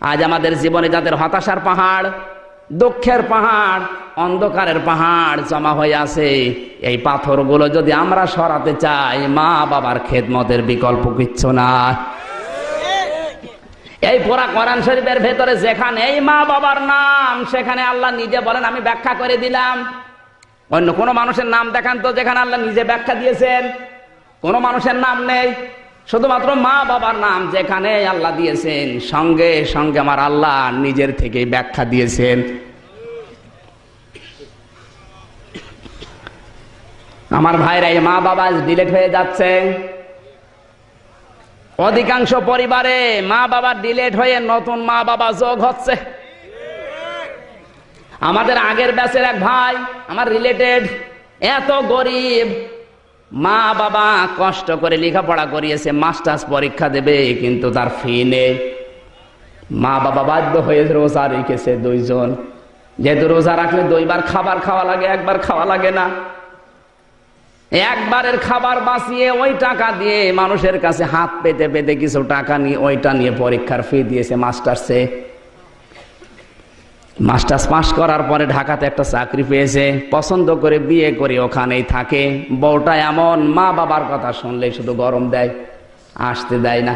আজ আমাদের জীবনে যাদের হতাশার পাহাড়, দুঃখের পাহাড়, অন্ধকারের পাহাড় জমা হয়ে আছে, এই পাথরগুলো যদি আমরা সরাতে চাই, মা বাবার খেদমতের বিকল্প কিচ্ছু না। এই পোড়া কোরআন শরীফের ভেতরে যেখানে এই মা বাবার নাম, সেখানে আল্লাহ নিজে বলেন, আমি ব্যাখ্যা করে দিলাম। অন্য কোনো মানুষের নাম দেখান তো, যেখানে আল্লাহ নিজে ব্যাখ্যা দিয়েছেন। কোনো মানুষের নাম নেই। শুধুমাত্র মা বাবার নাম যেখানে আল্লাহ দিয়েছেন, সঙ্গে সঙ্গে আমার আল্লাহ নিজের থেকে ব্যাখ্যা দিয়েছেন। আমার ভাইরা, এই মা বাবা ডিলেট হয়ে যাচ্ছে। অধিকাংশ পরিবারে মা বাবা ডিলেট হয়ে নতুন মা বাবা যোগ হচ্ছে। আমাদের আগের ব্যাচের এক ভাই, আমার রিলেটেড এত গরিব মা বাবা কষ্ট করে লেখাপড়া করিয়েছে, মাস্টার্স পরীক্ষা দেবে, কিন্তু তার ফি নেই। মা বাবা বাধ্য হয়ে রোজা রেখেছে দুইজন। যেহেতু রোজা রাখলে দুইবার খাবার খাওয়া লাগে, একবার খাওয়া লাগে না। একবারের খাবার বাঁচিয়ে ওই টাকা দিয়ে মানুষের কাছে হাত পেতে পেতে কিছু টাকা নিয়ে, ওইটা নিয়ে পরীক্ষার ফি দিয়েছে মাস্টার্সে। মাস্টার্স পাস করার পরে ঢাকাতে একটা চাকরি পেয়েছে। পছন্দ করে বিয়ে করে ওখানেই থাকে। বউটা এমন মা বাবার কথা শুনলে শুধু গরম দেয়, আসতে দেয় না।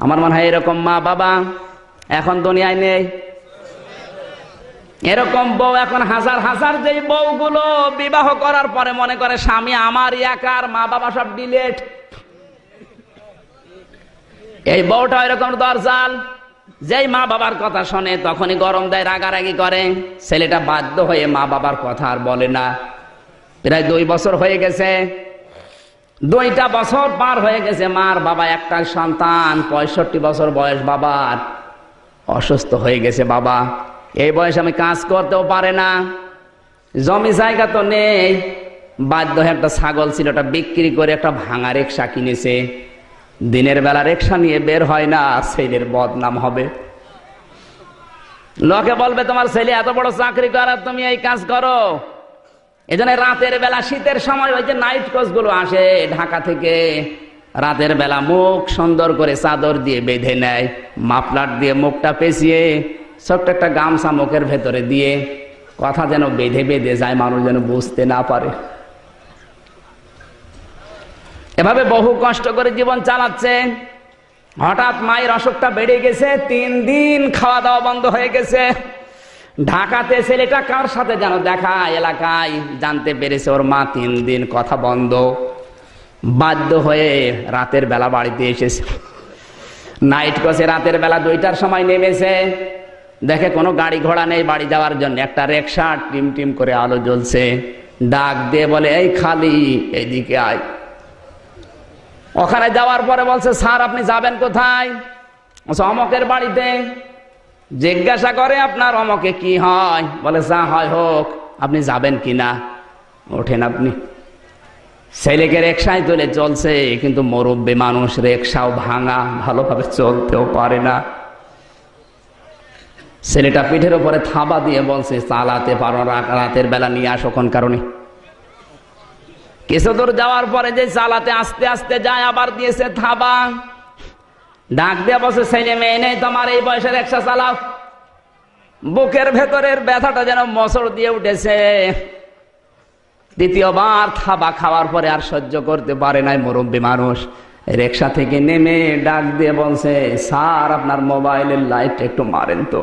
আমার মনে হয় এরকম মা বাবা এখন দুনিয়ায় নেই। এরকম বউ এখন হাজার হাজার যে বউগুলো বিবাহ করার পরে মনে করে স্বামী আমার একার, মা বাবা সব ডিলেট এই বউটা এরকম দরজাল। যেই মা বাবার কথা শোনে, তখনই গরম দেয়, রাগারাগি করে। ছেলেটা বাধ্য হয়ে মা বাবার কথা আর বলে না। প্রায় দুই বছর হয়ে গেছে। দুইটা বছর পার হয়ে গেছে, মার বাবা একটা সন্তান, পঁয়ষট্টি বছর বয়স বাবার অসুস্থ হয়ে গেছে বাবা। এই বয়সে আমি কাজ করতেও পারে না। জমি জায়গা তো নেই। বাধ্য হয়ে একটা ছাগল ছিল, ওটা বিক্রি করে একটা ভাঙা রিক্সা কিনেছে। দিনের বেলা রিক্সা নিয়ে বের হয় না, ছেলের বদনাম হবে। লোকে বলবে, তোমার ছেলে এত বড় চাকরি করার তুমি এই কাজ করো। এই জন্য রাতের বেলা, শীতের সময় ওই যে নাইট কোচগুলো আসে, ঢাকা থেকে রাতের বেলা মুখ সুন্দর করে চাদর দিয়ে বেঁধে নেয়, মাফলার দিয়ে মুখটা পেঁচিয়ে, ছোট্ট একটা গামছা মুখের ভেতরে দিয়ে, কথা যেন বেঁধে বেঁধে যায়, মানুষ যেন বুঝতে না পারে। এভাবে বহু কষ্ট করে জীবন চালাচ্ছে হঠাৎ মায়ের অসুখটা বেড়ে গেছে, তিন দিন খাওয়া দাওয়া বন্ধ হয়ে গেছে। ঢাকাতে ছেলেটা কার সাথে যেন দেখা এলাকায় জানতে পেরেছে, ওর মা তিন দিন কথা বন্ধ। বাধ্য হয়ে রাতের বেলা বাড়িতে এসেছে। নাইট কোচে রাতের বেলা দুইটার সময় নেমেছে। দেখে কোনো গাড়ি ঘোড়া নেই বাড়ি যাওয়ার জন্য, একটা রিক্সা টিম টিম করে আলো জ্বলছে। ডাক দিয়ে বলে, এই খালি এইদিকে আয়। ওখানে যাওয়ার পরে বলছে, স্যার, আপনি যাবেন কোথায়? অমকের বাড়িতে। জিজ্ঞাসা করে, আপনার অমকে কি হয়? বলে, যা হয় হোক, আপনি যাবেন কি না ওঠেন আপনি। ছেলেকে রেকশায় তুলে চলছে, কিন্তু মুরব্বী মানুষ রেকশাও ভাঙা, ভালোভাবে চলতেও পারে না। ছেলেটা পিঠের উপরে থাবা দিয়ে বলছে, চালাতে পারো রাতের বেলা নিয়ে আসো কোন কারণে? কিছু দূর যাওয়ার পরে যে চালাতে আস্তে আস্তে যায়, আবার দিয়েছে থাবা। ডাক দিয়ে বসে ছেলে মেয়ে নেই তোমার, এই বয়সের রিক্সা চালাও বুকের ভেতরের ব্যথাটা যেন মসর দিয়ে উঠেছে। দ্বিতীয়বার থাবা খাওয়ার পরে আর সহ্য করতে পারে নাই মুরব্বী মানুষ। রিক্সা থেকে নেমে ডাক দিয়ে বলছে, স্যার, আপনার মোবাইলের লাইট একটু মারেন তো।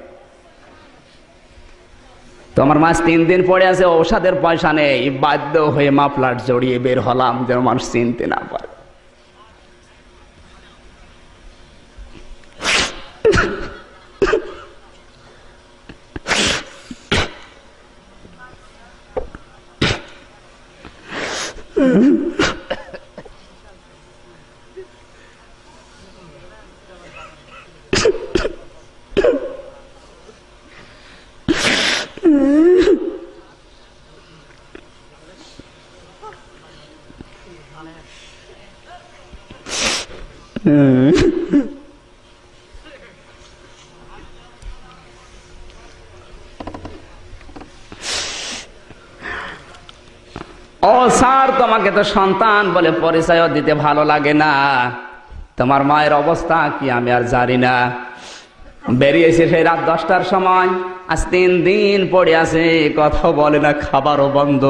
তোমার মাস তিন দিন পরে আছে, ঔষধের পয়সা নেই। বাধ্য হয়ে মাফলার জড়িয়ে বের হলাম, যেন মানুষ চিনতে না পারে। ও স্যার, তোমাকে তো সন্তান বলে পরিচয় দিতে ভালো লাগে না। তোমার মায়ের অবস্থা কি আমি আর জানি না। বেরিয়েছে সেই রাত দশটার সময়। আজ তিন দিন পড়ে আছে, কথা বলে না, খাবারও বন্ধ।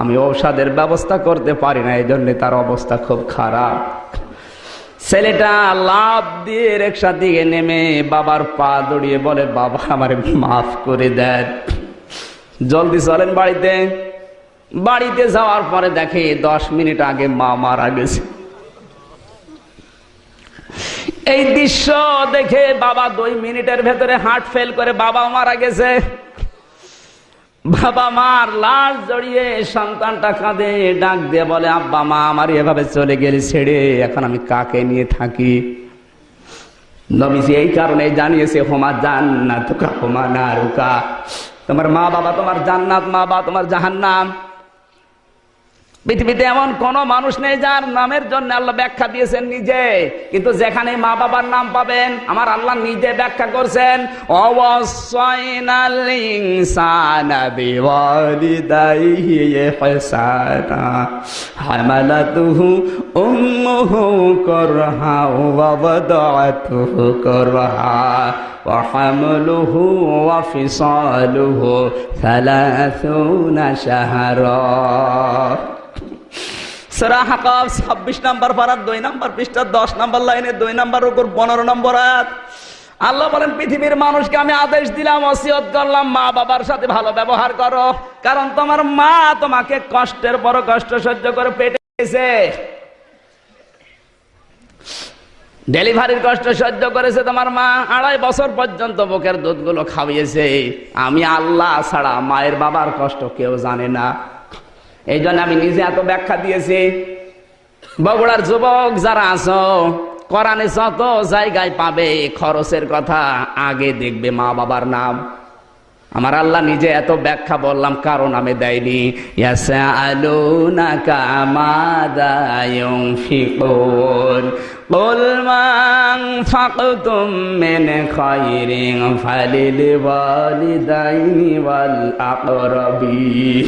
আমি ঔষধের ব্যবস্থা করতে পারি না এই জন্য তার অবস্থা খুব খারাপ। ছেলেটা লাভ দিয়ে রিক্সা দিকে নেমে বাবার পা দড়িয়ে বলে, বাবা, আমার মাফ করে দেন। জলদি চলেন বাড়িতে। বাড়িতে যাওয়ার পরে দেখে দশ মিনিট আগে মা মারা গেছে। এই দৃশ্য দেখে বাবা দুই মিনিটের ভেতরে হার্ট ফেল করে বাবা মারা গেছে। বাবা মার লাশ জড়িয়ে সন্তানটা কাঁদে, ডাক দিয়ে বলে, আব্বা মা, আমার এভাবে চলে গেলে ছেড়ে, এখন আমি কাকে নিয়ে থাকি? নবীজি এই কারণে জানিয়েছে, হোমা জান্নাত হোমা নারুকা। তোমার মা বাবা তোমার জান্নাত মা বাবা তোমার জাহান্নাম। পৃথিবীতে এমন কোন মানুষ নেই যার নামের জন্য আল্লাহ ব্যাখ্যা দিয়েছেন নিজে কিন্তু যেখানে মা বাবার নাম পাবেন আমার আল্লাহ নিজে ব্যাখ্যা করছেন অবশ্যইনাল ইনসানা বিওয়ালিদাইহি ইহসানা হামালাতুহু উম্মুহু করহা ওয়া ওয়াদাতুহু করহা وحمله وفصاله ثلاثون شهرا সূরা হাকাব 26 নাম্বার পারার 2 নাম্বার পৃষ্ঠা 10 নাম্বার লাইনে 2 নাম্বার উপর 15 নম্বর আয়াত। আল্লাহ বলেন, পৃথিবীর মানুষকে আমি আদেশ দিলাম, ওসিয়ত করলাম, মা বাবার সাথে ভালো ব্যবহার করো। কারণ তোমার মা তোমাকে কষ্টের বড় কষ্ট সহ্য করে পেটেছে ডেলিভারির কষ্ট সহ্য করেছে তোমার মা, আড়াই বছর পর্যন্ত বুকের দুধগুলো খাওয়িয়েছে। আমি আল্লাহ ছাড়া মায়ের বাবার কষ্ট কেউ জানে না। এই জন্য আমি নিজে এত ব্যাখ্যা দিয়েছি বগুড়ার যুবক যারা আছো কোরআনে যত জায়গায় পাবে খরচের কথা আগে দেখবে মা বাবার নাম আমার আল্লাহ নিজে এত ব্যাখ্যা বললাম কারণ আমি দেয়নি ইয়াসআলুনাকা মাযা ইউনফিকুন قل ما أنفقتم من خير فللوالدين والأقربين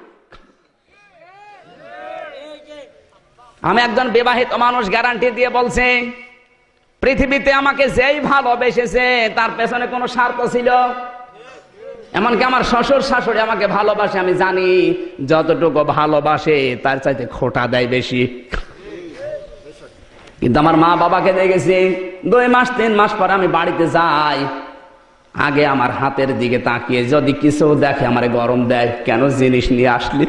আমি একজন বিবাহিত মানুষ গ্যারান্টি দিয়ে বলছে, পৃথিবীতে আমাকে যেই ভালোবেসেছে, তার পেছনে কোনো স্বার্থ ছিল? এমনকি আমার শ্বশুর শাশুড়ি আমাকে ভালোবাসে, আমি জানি যতটুকু ভালোবাসে, তার চাইতে খোটা দেয় বেশি। কিন্তু আমার মা বাবাকে দেখেছি, দুই মাস, তিন মাস পর আমি বাড়িতে যাই, আগে আমার হাতের দিকে তাকিয়ে, যদি কিছু দেখে আমার গরম দেয়, কেন জিনিস নিয়ে আসলি?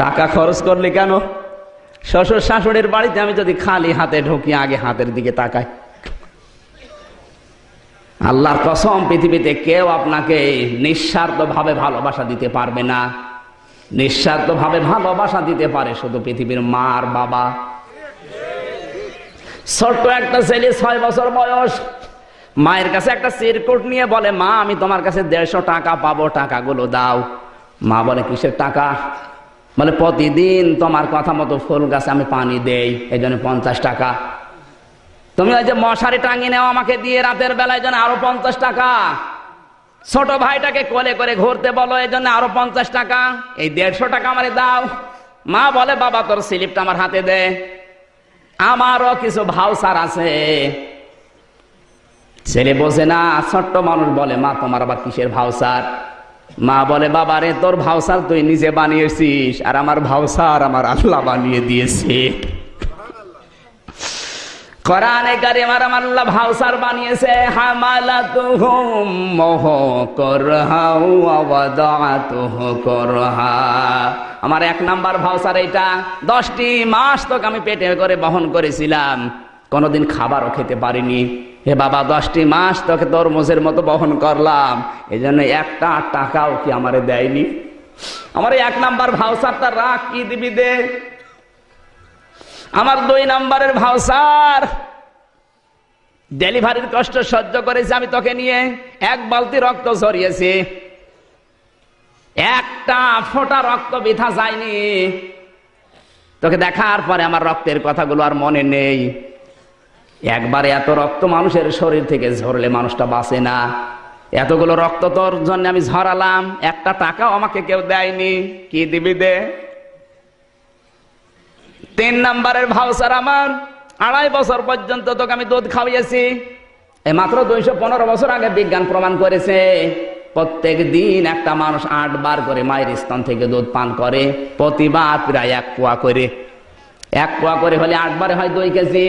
টাকা খরচ করলি কেন? শ্বশুর শাশুড়ির বাড়িতে আমি যদি খালি হাতে ঢুকি, আগে হাতের দিকে তাকাই। আল্লাহর কসম, পৃথিবীতে কেউ আপনাকে নিঃস্বার্থ ভাবে ভালোবাসা দিতে পারবে না। নিঃস্বার্থ ভাবে ভালোবাসা দিতে পারে শুধু পৃথিবীর মার বাবা। ছোট্ট একটা ছেলে, ছয় বছর বয়স। মায়ের কাছে একটা চিরকুট নিয়ে বলে, মা, আমি তোমার কাছে দেড়শো টাকা পাবো, টাকাগুলো দাও। মা বলে, কিসের টাকা? বলে প্রতিদিন তোমার কথা মতো ফুল গাছে আমি পানি দেই, এই জন্য পঞ্চাশ টাকা। তুমি ওই যে মশারি টাঙিয়ে নেও আমাকে দিয়ে রাতের বেলায় জন্য আরও পঞ্চাশ টাকা। ছোট ভাইটাকে কোলে করে ঘুরতে বলো, এই জন্য আরও পঞ্চাশ টাকা। এই দেড়শো টাকা আমার দাও। মা বলে, বাবা, তোর স্লিপটা আমার হাতে দে। আমারও কিছু ভাউসার আছে। ছেলে বোঝে না, ছোট্ট মানুষ বলে, মা, তোমার আবার কিসের ভাউসার মা বলে বাবা রে তোর ভাউসার তুই নিজে বানিয়েছিস, আর আমার ভাউসার আমার আল্লাহ বানিয়ে দিয়েছে। কোরআনে কারিমার আমার আল্লাহ ভাউসার বানিয়েছে, হামালাতুহুম মোহ করহা ওয়া ওয়াদাতুহু করহা। আমার এক নাম্বার ভাউসার এইটা, দশটি মাস তোকে আমি পেটে করে বহন করেছিলাম, কোনোদিন খাবারও খেতে পারিনি। হে বাবা, দশটি মাস তোকে তরমুজের মতো বহন করলাম। এই জন্য একটা টাকাও কি আমারে দেয়নি? আমার এক নাম্বার ভাউসারটা রাখ, কি দিবি দে? আমার দুই নাম্বারের ভাউসার ডেলিভারির কষ্ট সহ্য করেছি আমি তোকে নিয়ে। এক বালতি রক্ত ঝরিয়েছি। একটা ফোঁটা রক্ত বিথা যায়নি। তোকে দেখার পরে আমার রক্তের কথাগুলো আর মনে নেই। একবারে এত রক্ত মানুষের শরীর থেকে ঝরলে মানুষটা বাঁচে না। এতগুলো রক্ত তোর জন্য আমি ঝরালাম, একটা টাকাও আমাকে কেউ দেয়নি। কি দিবি দে? তিন নাম্বারের ভাউসার আমার, আড়াই বছর পর্যন্ত তোকে আমি দুধ খাওয়াইছি এই মাত্র দুইশো পনেরো বছর আগে বিজ্ঞান প্রমাণ করেছে, প্রত্যেক দিন একটা মানুষ আট বার করে মায়ের স্তন থেকে দুধ পান করে, প্রতিবার প্রায় এক পোয়া করে। এক পোয়া করে হলে আটবারে হয় দুই কেজি।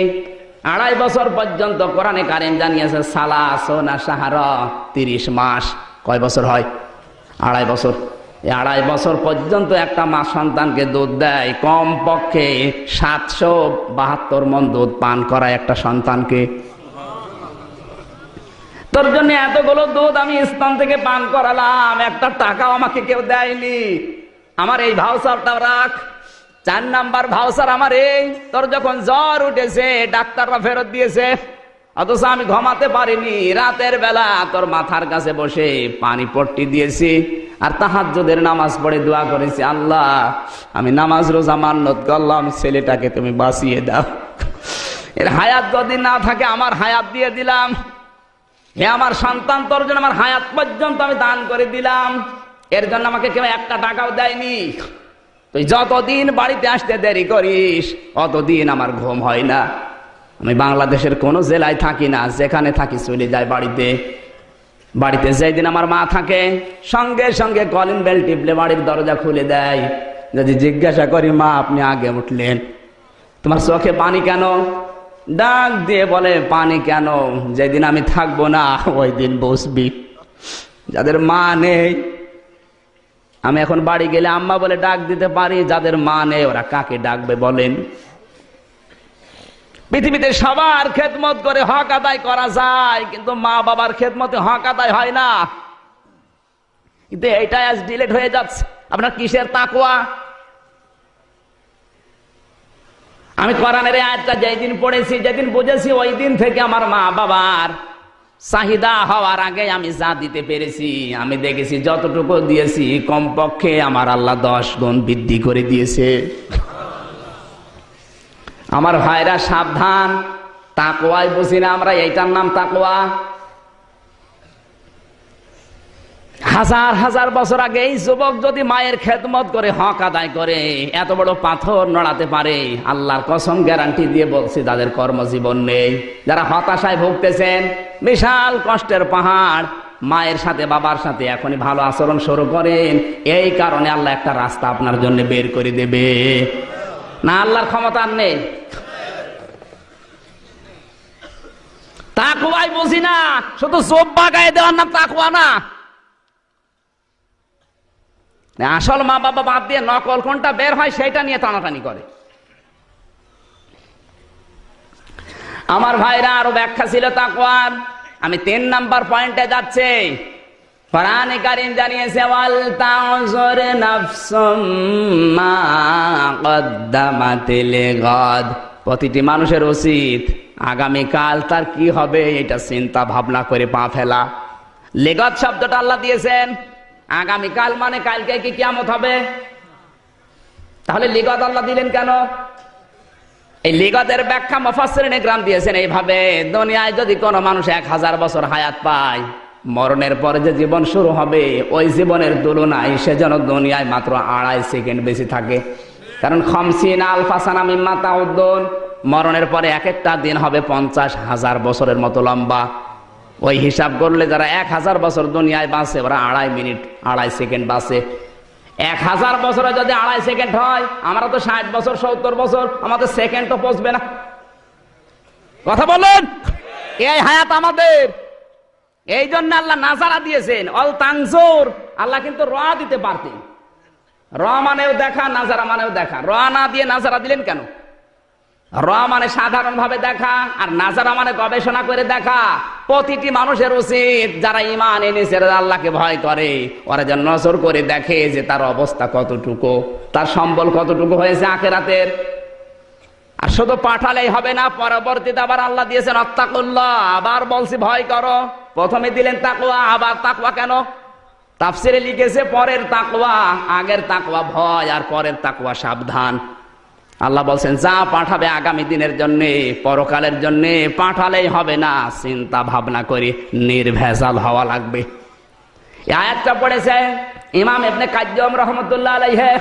আড়াই বছর পর্যন্ত কোরআনে কারিম জানিয়েছে, সালা, সোনা, সাহারা, তিরিশ মাস। কয় বছর হয়? আড়াই বছর। আড়াই বছর পর্যন্ত একটা মা সন্তানকে দুধ দেয় কম পক্ষে সাতশো বাহাত্তর মন দুধ পান করায় একটা সন্তানকে। তোর জন্য এতগুলো দুধ আমি স্থান থেকে পান করালাম, একটা টাকাও আমাকে কেউ দেয়নি। আমার এই ভাউসারটা রাখ। চার নাম্বার ভাউসার আমার এই। তোর যখন জ্বর উঠেছে, ডাক্তাররা ফেরত দিয়েছে। অথচ আমি ঘুমাতে পারিনি। রাতের বেলা তোর মাথার কাছে বসে পানি পট্টি দিয়েছি আর তাহাজ্জুদের নামাজ পড়ে দোয়া করেছি, আল্লাহ, আমি নামাজ রোজা মান্নত করলাম, ছেলেটাকে তুমি বাঁচিয়ে দাও। এর হায়াত যদি না থাকে, আমার হায়াত দিয়ে দিলাম। হে আমার সন্তান, তোর জন্য আমার হায়াত পর্যন্ত আমি দান করে দিলাম। এর জন্য আমাকে কেউ একটা টাকাও দেয়নি। তুই যতদিন বাড়িতে আসতে দেরি করিস, অতদিন আমার ঘুম হয় না। আমি বাংলাদেশের কোনো জেলায় থাকি না, যেখানে থাকি চলে যায় বাড়িতে। বাড়িতে যেদিন আমার মা থাকে, সঙ্গে সঙ্গে কলিং বেল টিপলে বাড়ির দরজা খুলে দেয়। যদি জিজ্ঞাসা করি, মা, আপনি আগে উঠলেন। তোমার চোখে পানি কেন? ডাক দিয়ে বলে, পানি কেন? যেদিন আমি থাকব না, ওই দিন বসবি। যাদের মা নেই আমি এখন বাড়ি গেলে আম্মা বলে ডাক দিতে পারি, যাদের মা নেই, ওরা কাকে ডাকবে বলেন? পৃথিবীতে সবার খেদমত করে হক আদায় করা যায়, কিন্তু মা বাবার খেদমতে হক আদায় হয় না। কিন্তু এইটাই আজ ডিলেট হয়ে যাচ্ছে। আপনার কিসের তাকুয়া আমি কোরআনের আয়াতটা যেদিন পড়েছি, যেদিন বুঝেছি, ওই দিন থেকে আমার মা বাবার চাহিদা হওয়ার আগে আমি যা দিতে পেরেছি, আমি দেখেছি যতটুকু দিয়েছি, কমপক্ষে আমার আল্লাহ দশ গুণ বৃদ্ধি করে দিয়েছে। আমার ভাইরা সাবধান তাকোয়াই বুঝি না আমরা, এইটার নাম তাকোয়া হাজার হাজার বছর আগে এই যুবক যদি মায়ের খেদমত করে, হক আদায় করে, এত বড় পাথর নড়াতে পারে, আল্লাহর কসম গ্যারান্টি দিয়ে বলছি তাদের কর্মজীবন নেই, যারা হতাশায় ভুগতেছেন, বিশাল কষ্টের পাহাড়, মায়ের সাথে, বাবার সাথে এখনই ভালো আচরণ শুরু করেন, এই কারণে আল্লাহ একটা রাস্তা আপনার জন্য বের করে দেবে। না, আল্লাহর ক্ষমতা নেই। তাকুয়াই বুঝি না, শুধু জোব্বা গায়ে দেওয়ার নাম তাকুয়া না। আসল মা বাবা বাদ দিয়ে নকল কোনটা বের হয় সেটা নিয়ে টানাটানি করে। আমার ভাইরা আরও ব্যাখ্যা ছিল তাকওয়ার। আমি তিন নাম্বার পয়েন্টে যাচ্ছে। কোরআনে কারিম জানিয়েছে, ওয়াল তাউজুর নাফসুম মা কদ্দামাত লিগাদ প্রতিটি মানুষের উচিত আগামী কাল তার কি হবে এটা চিন্তা ভাবনা করে পা ফেলা। লেগত শব্দটা আল্লাহ দিয়েছেন আগামীকাল মানে কালকে কি কিয়ামত হবে? তাহলে লিগত আল্লাহ দিলেন কেন? এই লিগতের ব্যাখ্যা মফাসরিনে গ্রাম দিয়েছেন এইভাবে, দুনিয়ায় যদি কোনো মানুষ এক হাজার বছর হায়াত পায়, মরণের পরে যে জীবন শুরু হবে, ওই জীবনের তুলনায় সে যেন দুনিয়ায় মাত্র আড়াই সেকেন্ড বেশি থাকে। কারণ খমসিন আলফাসানা মিম্মা তাউদ্দুন, মরণের পরে এক একটা দিন হবে পঞ্চাশ হাজার বছরের মতো লম্বা। ওই হিসাব করলে যারা এক হাজার বছর দুনিয়ায় বাঁচে, ওরা আড়াই মিনিট, আড়াই সেকেন্ড বাঁচে। এক হাজার বছরে যদি আড়াই সেকেন্ড হয়, আমরা তো ষাট বছর, সত্তর বছর, আমাদের সেকেন্ড তো পচবে না। কথা বলুন? এই হায়াত আমাদের। এই জন্য আল্লাহ নাজারা দিয়েছেন, অল তাংজোর আল্লাহ কিন্তু র দিতে পারতেন। র মানেও দেখা, নাজারা মানেও দেখা। র না দিয়ে নাজারা দিলেন কেন? র মানে সাধারণ ভাবে দেখা, আর নাজারা মানে গবেষণা করে দেখা। প্রতিটি মানুষের উচিত যারা ইমান এনেছে আল্লাহকে ভয় করে। ওরা যেন নজর করে দেখে যে তার অবস্থা কতটুকু, তার সম্বল কতটুকু হয়েছে আখেরাতের। আর শুধু পাঠালেই হবে না, পরবর্তীতে আবার আল্লাহ দিয়েছেন অত্তাকুল্লাহ আবার বলছি ভয় করো। প্রথমে দিলেন তাকুয়া আবার তাকুয়া কেন? তাফসিরে লিখেছে, পরের তাকুয়া আগের তাকুয়া ভয়, আর পরের তাকুয়া সাবধান। আল্লাহ বলছেন, যা পাঠাবে আগামী দিনের জন্য, পরকালের জন্য, পাঠালেই হবে না। চিন্তা ভাবনা করে, নির্ভেজাল হওয়া লাগবে। আয়াতটা পড়েছে ইমাম এমনি কাজ্যম রহমতুল্লাহ আলাইহে।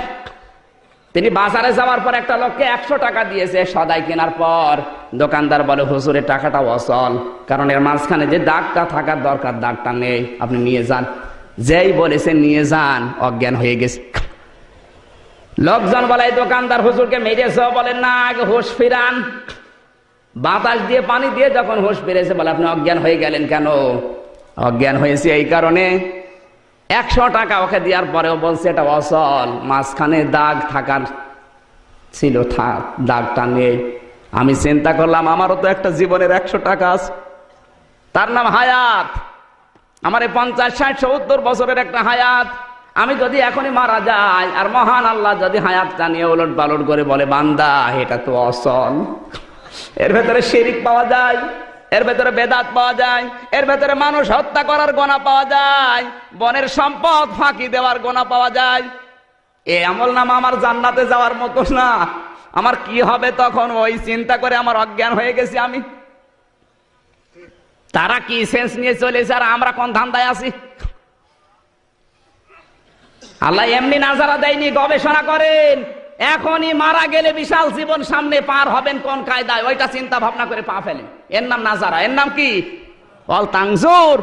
তিনি বাজারে যাওয়ার পর একটা লোককে একশো টাকা দিয়েছে সদাই কেনার পর। দোকানদার বলে হুজুরের টাকাটা অসল কারণ এর মাঝখানে যে দাগটা থাকার দরকার, দাগটা নেই। আপনি নিয়ে যান। যেই বলেছে, নিয়ে যান। অজ্ঞান হয়ে গেছে। লোকজন বলে, "এই দোকানদার হুজুরকে মেরেছ। বলেন না, আগে হোশ ফিরান। বাতাস দিয়ে, পানি দিয়ে যখন হোশ ফিরেছে, বলে, আপনি অজ্ঞান হয়ে গেলেন কেন? অজ্ঞান হয়েছে এই কারণে একশো টাকা ওকে দেওয়ার পরেও বলছে, এটা অসল মাঝখানে দাগ থাকার ছিল দাগটা নেই। আমি চিন্তা করলাম, আমারও তো একটা জীবনের একশো টাকা আছে। তার নাম হায়াত। আমার এই পঞ্চাশ, ষাট, সত্তর বছরের একটা হায়াত। আমি যদি এখনই মারা যাই, আর মহান আল্লাহ যদি হায়াতটা নিয়ে ওলট পালট করে বলে, বান্দা, এটা তো অসল। এর ভেতরে শিরিক পাওয়া যায়, এর ভেতরে বেদাত পাওয়া যায়, এর ভেতরে মানুষ হত্যা করার গোনা পাওয়া যায়, বনের সম্পদ ফাঁকি দেওয়ার গোনা পাওয়া যায়। এ আমল নাম আমার জান্নাতে যাওয়ার মতো না। আমার কি হবে তখন? ওই চিন্তা করে আমার অজ্ঞান হয়ে গেছি আমি। তারা কি সেন্স নিয়ে চলেছে? আর আমরা কোন ধান্দায় আছি? আল্লাহ এমনি নাজারা দেয়নি, গবেষণা করেন। এখনই মারা গেলে বিশাল জীবন সামনে পার হবেন কোন কায়দায়? ওইটা চিন্তা ভাবনা করে পা ফেলেন। এর নাম নাজারা। এর নাম কি? অল তাংজুর।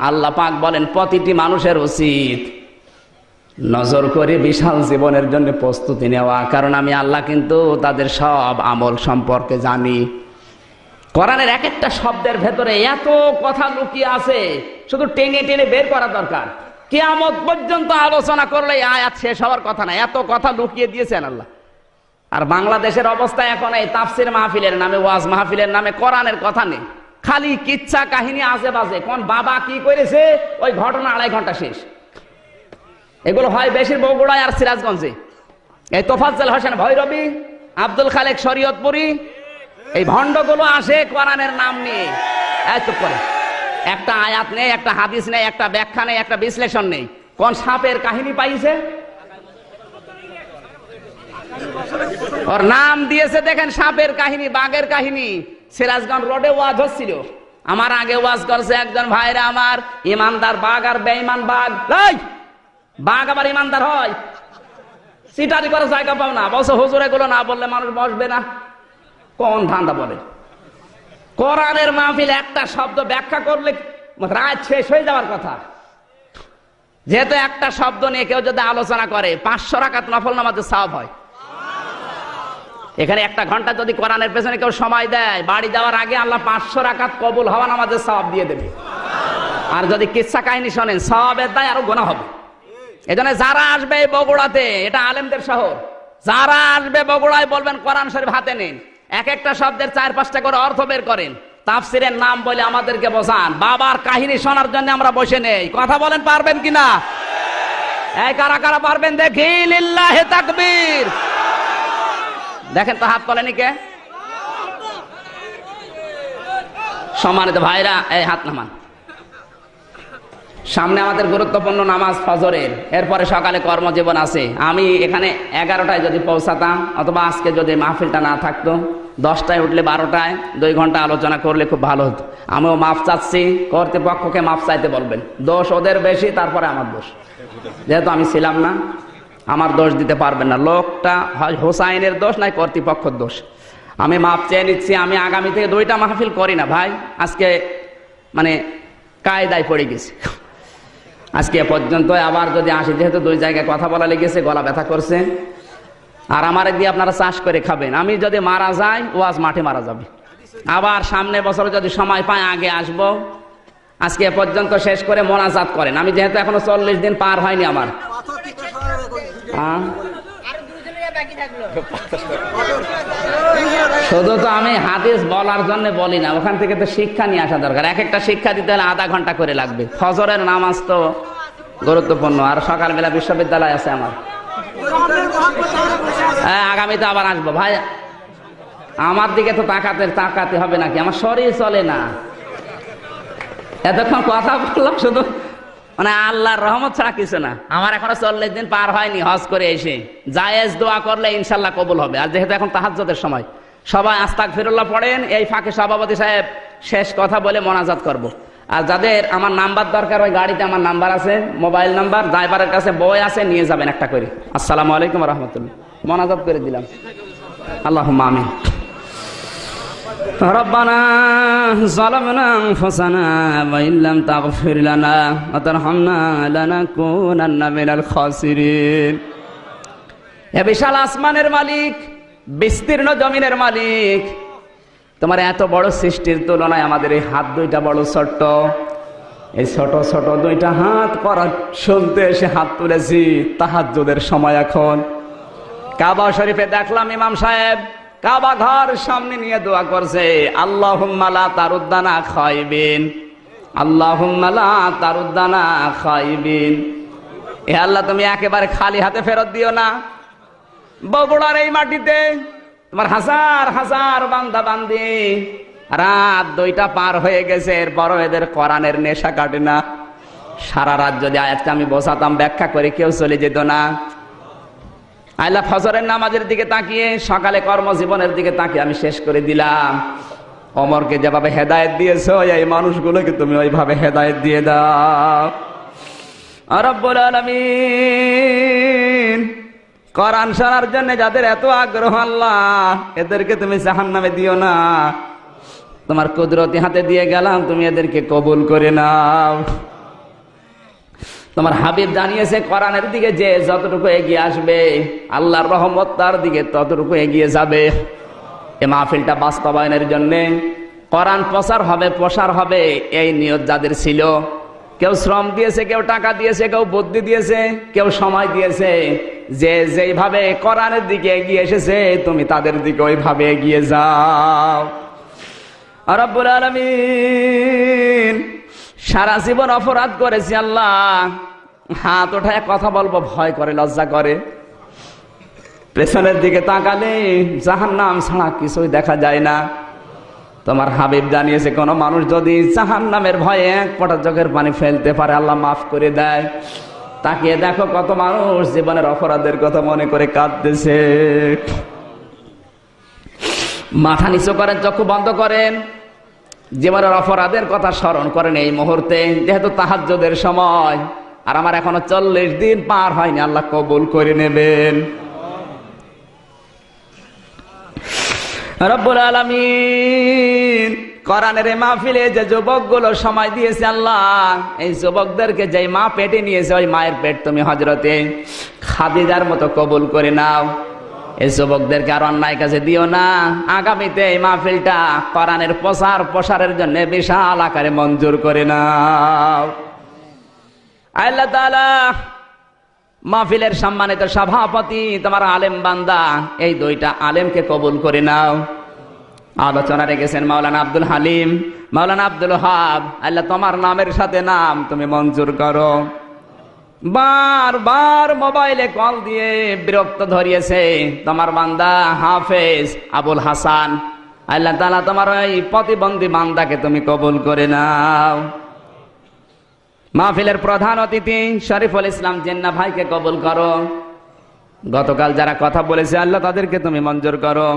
আল্লাহ পাক বলেন, প্রতিটি মানুষের উচিত নজর করে বিশাল জীবনের জন্য প্রস্তুতি নেওয়া। কারণ আমি আল্লাহ কিন্তু তাদের সব আমল সম্পর্কে জানি। কোরআনের এক একটা শব্দের ভেতরে এত কথা লুকিয়ে আছে, শুধু টেনে টেনে বের করা দরকার। কেয়ামত পর্যন্ত আলোচনা করলে আয়াত শেষ হওয়ার কথা না, এত কথা লুকিয়ে দিয়েছেন আল্লাহ। আর বাংলাদেশের অবস্থা এখন এই তাফসির মাহফিলের নামে, ওয়াজ মাহফিলের নামে কোরআনের কথা নেই। খালি কিচ্ছা কাহিনী আজে বাজে, কোন বাবা কি করেছে, ওই ঘটনা আড়াই ঘণ্টা শেষ। এগুলো হয় বেশির বগুড়ায় আর সিরাজগঞ্জে। এই তোফাজ্জল হোসেন ভৈরবী, আব্দুল খালেক শরীয়তপুরি এই ভণ্ডগুলো আসে কোরআনের নাম নিয়ে। এত করে। একটা আয়াত নেই, একটা হাদিস নেই, একটা ব্যাখ্যা নেই, একটা বিশ্লেষণ নেই। কোন সাপের কাহিনী পাইছে? ওর নাম দিয়েছে দেখেন সাপের কাহিনী, বাঘের কাহিনী। সিরাজগঞ্জ রোডে ওয়াজ হচ্ছিল। আমার আগে ওয়াজ করছে একজন ভাইরা আমার, ইমানদার বাঘ আর বেঈমান বাঘ। বাঘ আবার ইমানদার হয়। সিটারি করে জায়গা পাও না। বসে হুজুর, এগুলো না বললে মানুষ বসবে না। কোন ধান্দা বলে? কোরআনের মাহফিল একটা শব্দ ব্যাখ্যা করলে রাত শেষ হয়ে যাওয়ার কথা। যেহেতু একটা শব্দ নিয়ে কেউ যদি আলোচনা করে, পাঁচশো রাকাত নফল নামাজের সাব হয়। এখানে একটা ঘণ্টা যদি কোরআনের পেছনে কেউ সময় দেয়, বাড়ি যাওয়ার আগে আল্লাহ পাঁচশো রাকাত কবুল হওয়া নামাজের সব দিয়ে দেবে। আর যদি কিচ্ছা কাহিনী শোনেন সবের দায় আরও গোনা হবে। এজন্য যারা আসবে বগুড়াতে, এটা আলেমদের শহর, যারা আসবে বগুড়ায় বলবেন কোরআন শরীফ হাতে নিন। এক একটা শব্দের চার পাঁচটা করে অর্থ বের করেন। তাফসিরের নাম বলে আমাদেরকে বোঝান। বাবার কাহিনী শোনার জন্য আমরা বসে নেই। কথা বলেন, পারবেন কিনা? এই কারা কারা পারবেন দেখি লিল্লাহে তাকবীর। দেখেন তো হাত তোলেনি কে সম্মানিত ভাইরা, এই হাত নামান। সামনে আমাদের গুরুত্বপূর্ণ নামাজ ফজরের। এরপরে সকালে কর্মজীবন আছে। আমি এখানে এগারোটায় যদি পৌঁছাতাম, অথবা আজকে যদি মাহফিলটা না থাকতো, দশটায় উঠলে বারোটায়, দুই ঘণ্টা আলোচনা করলে খুব ভালো হতো। আমিও মাফ চাচ্ছি, কর্তৃপক্ষকে মাফ চাইতে বলবেন। দোষ ওদের বেশি, তারপরে আমার দোষ। যেহেতু আমি ছিলাম না, আমার দোষ দিতে পারবেন না। লোকটা হোসাইনের দোষ, নাই কর্তৃপক্ষের দোষ। আমি মাপ চেয়ে নিচ্ছি, আমি আগামী থেকে দুইটা মাহফিল করি না ভাই। আজকে মানে কায়দায় পড়ে গেছি। আজকে পর্যন্ত আবার যদি আসি যেহেতু দুই জায়গায় কথা বলা লেগেছে গলা ব্যথা করছে। আর আমার দিয়ে আপনারা চাষ করে খাবেন। আমি যদি মারা যাই ও আজ মাঠে মারা যাবে। আবার সামনে বছর যদি সময় পায় আগে আসব। আজকে এ পর্যন্ত শেষ করে মোনাজাত করেন। আমি যেহেতু এখনও চল্লিশ দিন পার হয়নি আমার। হ্যাঁ? শুধু তো আমি হাদিস বলার জন্য বলি না, ওখান থেকে তো শিক্ষা নিয়ে আসা দরকার। এক একটা শিক্ষা দিতে হলে আধা ঘণ্টা করে লাগবে। ফজরের নামাজ তো গুরুত্বপূর্ণ, আর সকালবেলা বিশ্ববিদ্যালয় আছে আমার। হ্যাঁ আগামীতে আবার আসব। ভাই, আমার দিকে তো তাকাতে তাকাতে হবে নাকি? আমার শরীর চলে না। এতক্ষণ কথা বললাম শুধু মানে আল্লাহর রহমত ছাড়া কিছু না। আমার এখনও চল্লিশ দিন পার হয়নি হজ করে এসে। জায়েজ দোয়া করলে ইনশাল্লাহ কবুল হবে। আর যেহেতু এখন তাহাজ্জদের সময় সবাই আস্তাক ফিরুল্লাহ পড়েন এই ফাঁকে সভাপতি সাহেব শেষ কথা বলে মোনাজাত করব। আর যাদের আমার নাম্বার দরকার ওই গাড়িতে আমার নাম্বার আছে মোবাইল নাম্বার ড্রাইভারের কাছে বই আছে নিয়ে যাবেন একটা করে আসসালামু আলাইকুম রহমতুল্লাহ মোনাজাত করে দিলাম আল্লাহ আমিন ربنا ظلمنا أنفسنا وإن لم تغفر لنا وترحمنا لنكونن من الخاسرين এ বিশাল আসমানের মালিক বিস্তীর্ণ জমিনের মালিক। তোমার এত বড় সৃষ্টির তুলনায় আমাদের এই হাত দুইটা বড় ছোট্ট। এই ছোট ছোট দুইটা হাত করা শুনতে এসে হাত তুলেছি। তাহাজ্জুদের সময় এখন। কাবা শরীফে দেখলাম ইমাম সাহেব কাবা ঘর সামনে নিয়ে দোয়া করছে আল্লাহ তারুদ্দানা খাইবিন আল্লাহ তারুদ্দানা খাইবিন এ আল্লাহ, তুমি একেবারে খালি হাতে ফেরত দিও না। বগুড়ার এই মাটিতে তোমার হাজার হাজার বান্দা বান্দি। রাত দুইটা পার হয়ে গেছে, এরপরও এদের কোরআনের নেশা কাটে না। সারা রাত যদি আয়াতটা আমি বসাতাম ব্যাখ্যা করে কেউ চলে যেত না। আল্লাহ ফজরের নামাজের দিকে তাকিয়ে, সকালে কর্মজীবনের দিকে তাকিয়ে আমি শেষ করে দিলাম। অমরকে যেভাবে হেদায়েত দিয়েছ, এই মানুষগুলোকে তুমি ওইভাবে হেদায়েত দিয়ে দাও। রব্বুল আলামিন। কোরআন শোনার জন্য যাদের এত আগ্রহ আল্লাহ, এদেরকে তুমি জাহান নামে দিও না। তোমার কুদরতি হাতে দিয়ে গেলাম, তুমি এদেরকে কবুল করে নাও। তোমার হাবিব জানিয়েছে, কোরআনের দিকে যে যতটুকু এগিয়ে আসবে, আল্লাহর রহমত তার দিকে ততটুকু এগিয়ে যাবে। এ মাহফিলটা বাস্তবায়নের জন্যে কোরআন প্রচার হবে, প্রসার হবে, এই নিয়ত যাদের ছিল কেউ শ্রম দিয়েছে, কেউ টাকা দিয়েছে, কেউ বুদ্ধি দিয়েছে, কেউ সময় দিয়েছে। যে যেইভাবে কোরআনের দিকে এগিয়ে এসেছে, তুমি তাদের দিকে ওইভাবে এগিয়ে যাও। আলমিন, সারা জীবন অপরাধ করেছি আল্লাহ। হাত ওঠায় কথা বলব, ভয় করে, লজ্জা করে। পেছনের দিকে তাকালে জাহান নাম ছাড়া কিছুই দেখা যায় না। তোমার হাবিব জানিয়েছে, কোনো মানুষ যদি জাহান নামের ভয়ে এক ফোঁটা চোখের পানি ফেলতে পারে, আল্লাহ মাফ করে দেয়। তাকিয়ে দেখো কত মানুষ জীবনের অপরাধের কথা মনে করে কাঁদতেছে। মাথা নিচু করেন, চক্ষু বন্ধ করেন। জীবনের অপরাধের কথা স্মরণ করেন এই মুহূর্তে, যেহেতু তাহাজ্যদের সময়। আর আমার এখনও চল্লিশ দিন পার হয়নি, আল্লাহ কবুল করে নেবেন। রব্বুল আলমিন কোরআনের মাহফিলে যে যুবকগুলো সময় দিয়েছে আল্লাহ, এই যুবকদেরকে যে মা পেটে নিয়েছে, ওই মায়ের পেট তুমি হজরতে খাদিজার মতো কবুল করে নাও। এই যুবকদেরকে আর অন্যায় কাছে দিও না। আগামীতে এই মাহফিলটা কোরআনের প্রসার প্রসারের জন্য বিশাল আকারে মঞ্জুর করে নাও। আল্লাহ মাহফিলের সম্মানিত সভাপতি, তোমার আলেম বান্দা, এই দুইটা আলেমকে কবুল করে নাও। আলোচনা রেখেছেন মাওলানা আব্দুল হালিম। মাওলানা আব্দুল হাব আল্লাহ তোমার নামের সাথে নাম তুমি মঞ্জুর করো। বার বার মোবাইলে কল দিয়ে বিরক্ত ধরিয়েছে তোমার বান্দা হাফেজ আবুল হাসান। আল্লাহ তালা তোমার ওই প্রতিবন্ধী বান্দাকে তুমি কবুল করে নাও। মাহফিলের প্রধান অতিথি শরীফুল ইসলাম জেন্না ভাইকে কবুল করো। গতকাল যারা কথা বলেছে, আল্লাহ তাদেরকে তুমি মঞ্জুর করো।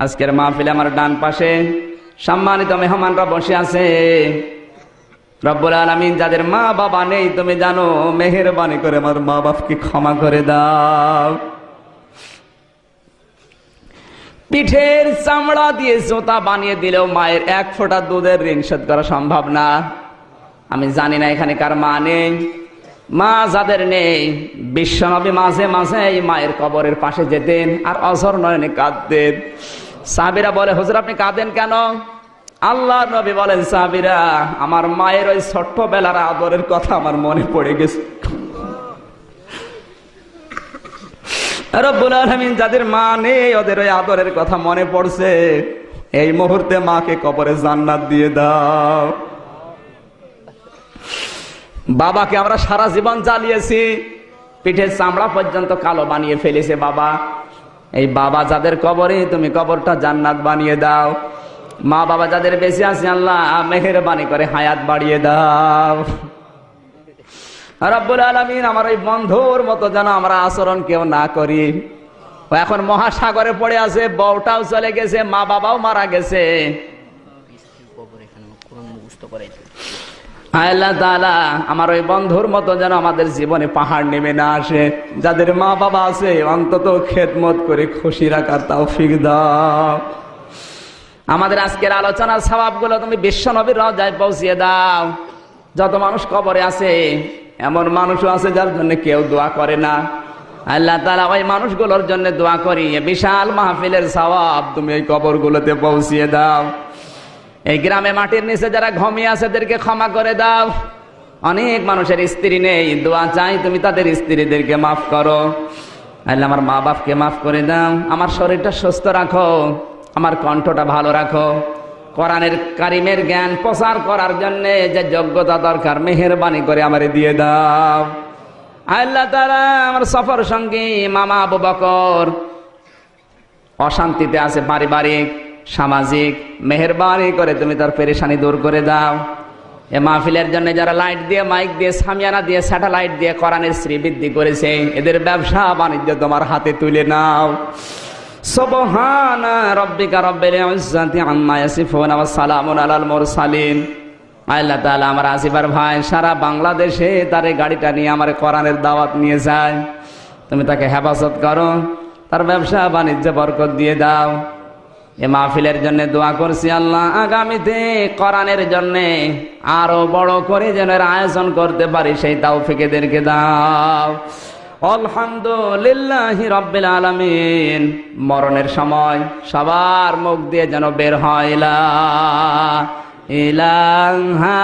আজকের মাহফিলে আমার ডান পাশে। সম্মানিত মেহমানরা বসে আছে। রব্বুল আলমিন যাদের মা বাবা নেই, তুমি জানো, মেহেরবানি করে আমার মা বাপকে ক্ষমা করে দাও। পিঠের চামড়া দিয়ে জোতা বানিয়ে দিলেও মায়ের এক ফোঁটা দুধের ঋণ শোধ করা সম্ভব না। আমি জানি না এখানে কার মা নেই। মা যাদের নেই, বিশ্বনবী মাঝে মাঝে এই মায়ের কবরের পাশে যেতেন আর অঝর নয়নে কাঁদতেন। সাবিরা বলে, হুজুর, আপনি কাঁদেন কেন? আল্লাহ নবী বলেন সাবিরা আমার মায়ের ওই ছোট্ট বেলার আদরের কথা আমার মনে পড়ে গেছে। যাদের মা নেই, ওদের ওই আদরের কথা মনে পড়ছে। এই মুহূর্তে মাকে কবরে জান্নাত দিয়ে দাও। বাবাকে আমরা সারা জীবন জ্বালিয়েছি। পিঠের চামড়া পর্যন্ত কালো বানিয়ে ফেলেছে বাবা। এই বাবা যাদের কবরে, তুমি কবরটা জান্নাত বানিয়ে দাও। মা বাবা যাদের বেঁচে আছে, আল্লাহ মেহেরবানি করে হায়াত বাড়িয়ে দাও। রব্বুল আলমিন আমার এই বন্ধুর মতো যেন আমরা আচরণ কেউ না করি। এখন মহাসাগরে পড়ে আছে, বউটাও চলে গেছে, মা বাবাও মারা গেছে। আল্লাহ তাআলা, আমার ওই বন্ধুর মতো যেন আমাদের জীবনে পাহাড় নেমে না আসে। যাদের মা বাবা আছে, অন্তত খেদমত করে খুশি রাখার তাও ফিক দাও। আমাদের আজকের আলোচনার স্বভাবগুলো তুমি বিশ্ব নবীর রজায় পৌঁছিয়ে দাও। যত মানুষ কবরে আছে, এমন মানুষও আছে যার জন্য কেউ দোয়া করে না। আল্লাহ তালা ওই মানুষগুলোর জন্য দোয়া করি বিশাল মাহফিলের সওয়াব তুমি এই কবরগুলোতে পৌঁছিয়ে দাও। এই গ্রামে মাটির নিচে যারা ঘমিয়ে আছে তাদেরকে ক্ষমা করে দাও। অনেক মানুষের স্ত্রী নেই, দোয়া চাই তুমি তাদের স্ত্রীদেরকে মাফ করো। আল্লাহ আমার মা বাপকে মাফ করে দাও। আমার শরীরটা সুস্থ রাখো, আমার কণ্ঠটা ভালো রাখো। কোরআনের কারিমের জ্ঞান প্রচার করার জন্য যে যোগ্যতা দরকার, মেহরবানি করে আমারে দিয়ে দাও। আল্লাহ তারা আমার সফর সঙ্গী মামা আবু বকর, অশান্তিতে আছে পারিবারিক। সামাজিক মেহরবানি করে তুমি তার পেরেশানি দূর করে দাও। এ মাহফিলের জন্য যারা লাইট দিয়ে মাইক দিয়ে সামিয়ানা দিয়ে স্যাটেলাইট দিয়ে কোরআনের শ্রীবৃদ্ধি করেছে, এদের ব্যবসা বাণিজ্য তোমার হাতে তুলে নাও। ভাই, সারা বাংলাদেশে তার গাড়িটা নিয়ে আমার দাওয়াত নিয়ে যায়। তুমি তাকে হেফাজত করো, তার ব্যবসা বাণিজ্য বরকত দিয়ে দাও। এ মাহফিলের জন্য দোয়া করছি আল্লাহ, আগামীতে কোরআনের জন্য আরও বড় করে যেন আয়োজন করতে পারি, সেই তাও ফিকেদেরকে দাও। আলহামদুলিল্লাহ রব্বিল আলামিন। মরণের সময় সবার মুখ দিয়ে যেন বের হয় ইলাহা